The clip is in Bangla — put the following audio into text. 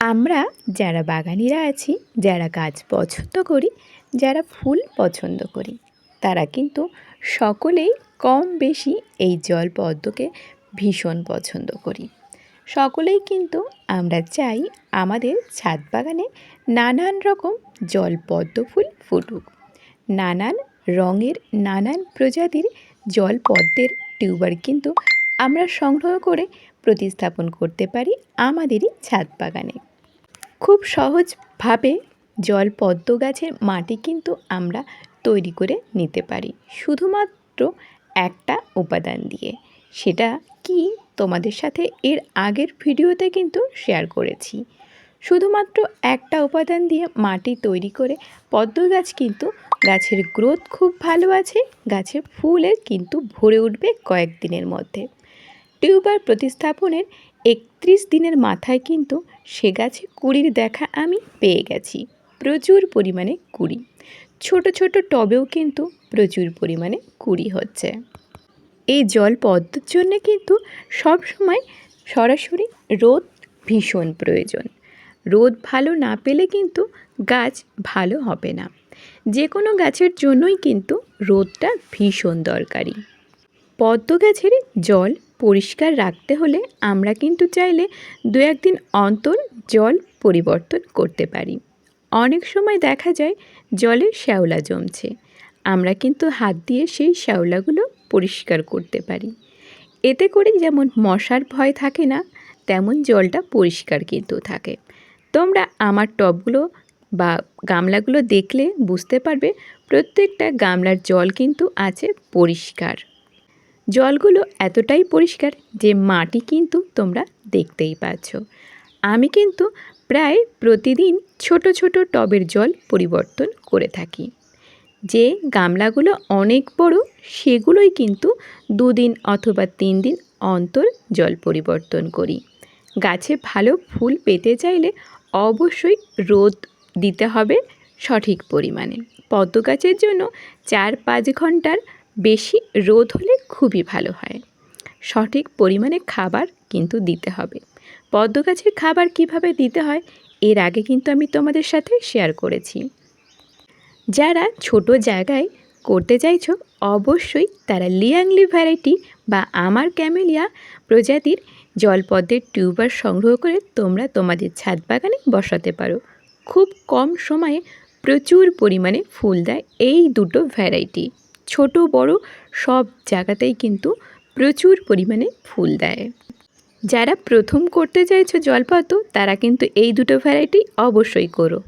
আমরা যারা বাগানিরা আছি, যারা গাছ পছন্দ করি, যারা ফুল পছন্দ করি, তারা কিন্তু সকলেই কম বেশি এই জল পদ্মকে ভীষণ পছন্দ করি। সকলেই কিন্তু আমরা চাই আমাদের ছাদ বাগানে নানান রকম জল পদ্ম ফুল ফুটুক। নানান রঙের, নানান প্রজাতির জল পদ্মের টিউবার কিন্তু আমরা সংগ্রহ করে প্রতিস্থাপন করতে পারি আমাদেরই ছাদ বাগানে। খুব সহজভাবে জল পদ্ম গাছের মাটি কিন্তু আমরা তৈরি করে নিতে পারি। শুধুমাত্র একটা উপাদান দিয়ে। সেটা কি তোমাদের সাথে এর আগের ভিডিওতে কিন্তু শেয়ার করেছি। শুধুমাত্র একটা উপাদান দিয়ে মাটি তৈরি করে পদ্ম গাছ কিন্তু গাছের গ্রোথ খুব ভালো আছে গাছে ফুলের কিন্তু ভরে উঠবে কয়েকদিনের মধ্যে। টিউবার প্রতিস্থাপনের একত্রিশ দিনের মাথায় কিন্তু সে গাছে কুড়ির দেখা আমি পেয়ে গেছি। প্রচুর পরিমাণে কুড়ি। ছোট ছোট টবেও কিন্তু প্রচুর পরিমাণে কুড়ি হচ্ছে। এই জল পদ্মর জন্য কিন্তু সব সময় সরাসরি রোদ ভীষণ প্রয়োজন। রোদ ভালো না পেলে কিন্তু গাছ ভালো হবে না। যে কোনো গাছের জন্যই কিন্তু রোদটা ভীষণ দরকারি। পদ্ম গাছের জল পরিষ্কার রাখতে হলে আমরা কিন্তু চাইলে দু একদিন অন্তর জল পরিবর্তন করতে পারি। অনেক সময় দেখা যায় জলে শ্যাওলা জমছে। আমরা কিন্তু হাত দিয়ে সেই শ্যাওলাগুলো পরিষ্কার করতে পারি। এতে করে যেমন মশার ভয় থাকে না, তেমন জলটা পরিষ্কার কিন্তু থাকে। তোমরা আমার টবগুলো বা গামলাগুলো দেখলে বুঝতে পারবে প্রত্যেকটা গামলার জল কিন্তু আছে পরিষ্কার। জলগুলো এতটাই পরিষ্কার যে মাটি কিন্তু তোমরা দেখতেই পাচ্ছ। আমি কিন্তু প্রায় প্রতিদিন ছোট ছোট টবের জল পরিবর্তন করে থাকি। যে গামলাগুলো অনেক বড়, সেগুলোই কিন্তু দুদিন অথবা তিন দিন অন্তর জল পরিবর্তন করি। গাছে ভালো ফুল পেতে চাইলে অবশ্যই রোদ দিতে হবে সঠিক পরিমাণে। পদ্ম গাছের জন্য চার পাঁচ ঘণ্টার বেশি রোদ হলে খুবই ভালো হয়। সঠিক পরিমাণে খাবার কিন্তু দিতে হবে। পদ্ম গাছের খাবার কীভাবে দিতে হয়, এর আগে কিন্তু আমি তোমাদের সাথে শেয়ার করেছি। যারা ছোট জায়গায় করতে চাইছো, অবশ্যই তারা লিয়াংলি ভ্যারাইটি বা আমার ক্যামেলিয়া প্রজাতির জলপদ্মের টিউবার সংগ্রহ করে তোমরা তোমাদের ছাদ বাগানে বসাতে পারো। খুব কম সময়ে প্রচুর পরিমাণে ফুল দেয় এই দুটো ভ্যারাইটি ছোট, বড় সব জায়গাতেই কিন্তু প্রচুর পরিমাণে ফুল দেয়। যারা প্রথম করতে চাইছো জলপাতো তারা কিন্তু এই দুটো ভ্যারাইটি অবশ্যই করো।